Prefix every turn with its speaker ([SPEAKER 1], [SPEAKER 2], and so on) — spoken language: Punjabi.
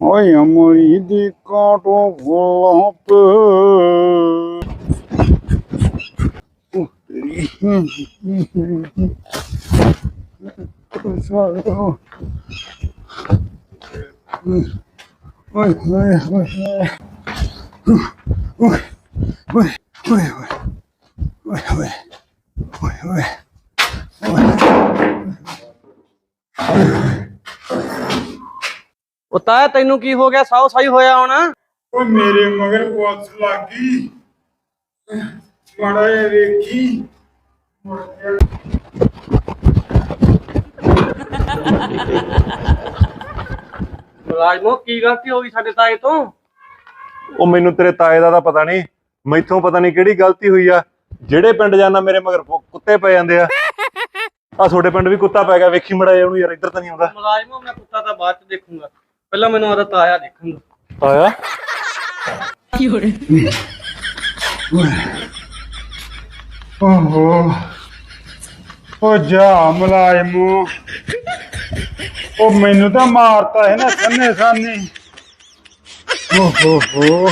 [SPEAKER 1] Olha, morri de oi. Oi, oi, oi, oi, oi, oi, oi, oi, oi, oi, oi,
[SPEAKER 2] ਉਹ ਤਾਇਆ ਤੈਨੂੰ ਕੀ ਹੋ ਗਿਆ? ਸਾਉ ਸਾਈ ਹੋਇਆ ਹੁਣ।
[SPEAKER 1] ਓ ਮੇਰੇ ਮਗਰ ਪੁੱਛ ਲੱਗੀ ਮਾੜਾ ਜਿਹਾ ਵੇਖੀ। ਮੁੜ ਕੇ
[SPEAKER 2] ਗਲਤੀ ਹੋ ਗਈ ਸਾਡੇ ਤਾਏ ਤੋਂ?
[SPEAKER 3] ਉਹ ਮੈਨੂੰ ਤੇਰੇ ਤਾਏ ਦਾ ਤਾਂ ਪਤਾ ਨਹੀਂ। ਮੈਥੋਂ ਪਤਾ ਨਹੀਂ ਕਿਹੜੀ ਗਲਤੀ ਹੋਈ ਆ। ਜਿਹੜੇ ਪਿੰਡ ਜਾਣਾ ਮੇਰੇ ਮਗਰ ਕੁੱਤੇ ਪੈ ਜਾਂਦੇ ਆ। ਆ ਤੁਹਾਡੇ ਪਿੰਡ ਵੀ ਕੁੱਤਾ ਪੈ ਗਿਆ। ਵੇਖੀ ਮੜਾ ਉਹਨੂੰ ਯਾਰ ਇੱਧਰ ਤਾਂ ਨਹੀਂ ਆਉਂਦਾ।
[SPEAKER 2] ਮੁਲਾਜ਼ਮੋ ਮੈਂ ਕੁੱਤਾ ਤਾਂ ਬਾਅਦ ਚ ਦੇਖੂੰਗਾ। ਪਹਿਲਾਂ ਮੈਨੂੰ ਆਦਾ ਤਾਇਆ ਦੇਖਣ ਦੋ
[SPEAKER 3] ਤਾਇਆ?
[SPEAKER 1] ਓਹੋ। ਓ ਜਾ ਮਲਾਇਮੋ। ਉਹ ਮੈਨੂੰ ਤਾਂ ਮਾਰਤਾ ਹੈ ਨਾ ਸੰਨੇ ਸਾਨੇ ਓਹੋ ਹੋ